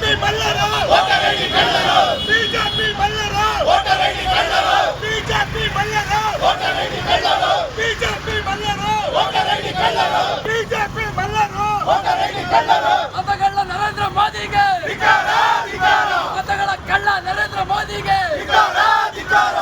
BJP மல்லரோ. ஓட்ட வேண்டி கல்லரோ BJP மல்லரோ. ஓட்ட வேண்டி கல்லரோ பிஜேபி மல்லரோ. ஓட்ட வேண்டி கல்லரோ பிஜேபி மல்லரோ. ஓட்ட வேண்டி கல்லரோ பிஜேபி மல்லரோ. ஓட்ட வேண்டி கல்லரோ. ಮತಗಳ ನರೇಂದ್ರ ಮೋದಿಗೆ ಧಿಕಾರ ಧಿಕಾರ ಮತಗಳ ಕಳ್ಳ ನರೇಂದ್ರ ಮೋದಿಗೆ ಧಿಕಾರ ಧಿಕಾರ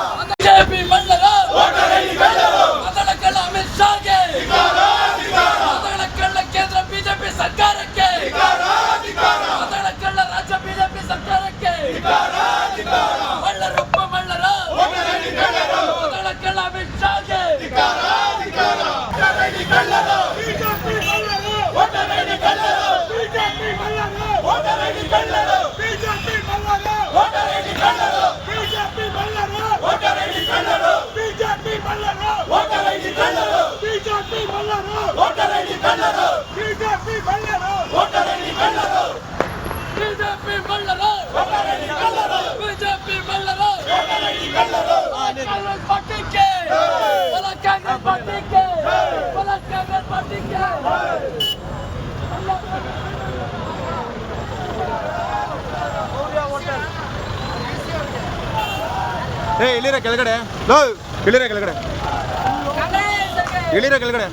బీజేపీ బల్లరు బీజేపీ బల్లరు ಏ ಇಳಿರ ಕೆಳಗಡೆ ಲೋ ಇಳಿರ ಕೆಳಗಡೆ ಇಳಿರ ಕೆಳಗಡೆ